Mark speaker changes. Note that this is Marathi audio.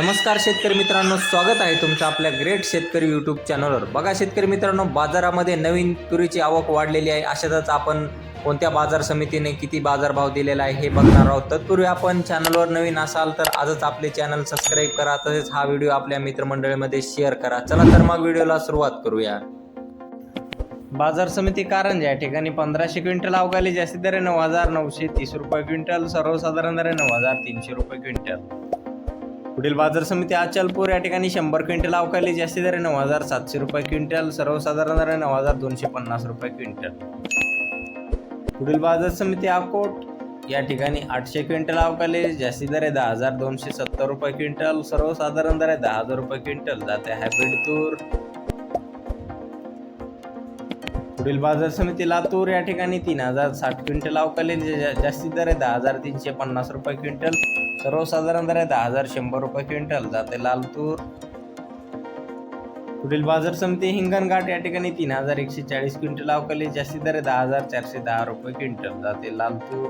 Speaker 1: नमस्कार शेतकरी मित्रांनो स्वागत आहे तुमचं आपल्या ग्रेट शेतकरी यूट्यूब चॅनलवर बघा शेतकरी मित्रांनो बाजारामध्ये नवीन तुरीची आवक वाढलेली आहे. अशातच आपण कोणत्या बाजार समितीने किती बाजारभाव दिलेला आहे हे बघणार आहोत. तत्पूर्वी आपण चॅनलवर नवीन असाल तर आजच आपले चॅनल सबस्क्राईब करा. तसेच हा व्हिडिओ आपल्या मित्रमंडळीमध्ये शेअर करा. चला तर मग व्हिडिओला सुरुवात करूया. बाजार समिती कारंजा या ठिकाणी पंधराशे क्विंटल अवघाली. जास्तीत दरे नऊ हजार नऊशे तीस रुपये क्विंटल सर्वसाधारण दरे नऊ हजार तीनशे रुपये क्विंटल. पुढील बाजार समिती अचलपूर या ठिकाणी शंभर क्विंटल अवकाली जास्ती दर नऊ हजार सातशे रुपये क्विंटल सर्वसाधारण दर नऊ हजार दोनशे पन्नास रुपये क्विंटल. पुढील बाजार समिती अकोट या ठिकाणी आठशे क्विंटल अवकाली जास्ती दर आहे दहा हजार दोनशे सत्तर रुपये क्विंटल सर्वसाधारण दर आहे दहा हजार रुपये क्विंटल. जाते हायब्रिड तूर पुढील बाजार समिती लातूर या ठिकाणी तीन हजार साठ क्विंटल अवकालीन जास्तीत दर आहे दहा हजार तीनशे पन्नास रुपये क्विंटल. सर्वसाधारण दर आहे दहा हजार शंभर रुपये क्विंटल. जाते लालतूर पुढील बाजार समिती हिंगणघाट या ठिकाणी तीन हजार एकशे चाळीस क्विंटल अवकाली जास्तीत दर आहे दहा हजार चारशे दहा रुपये क्विंटल. जाते लालतूर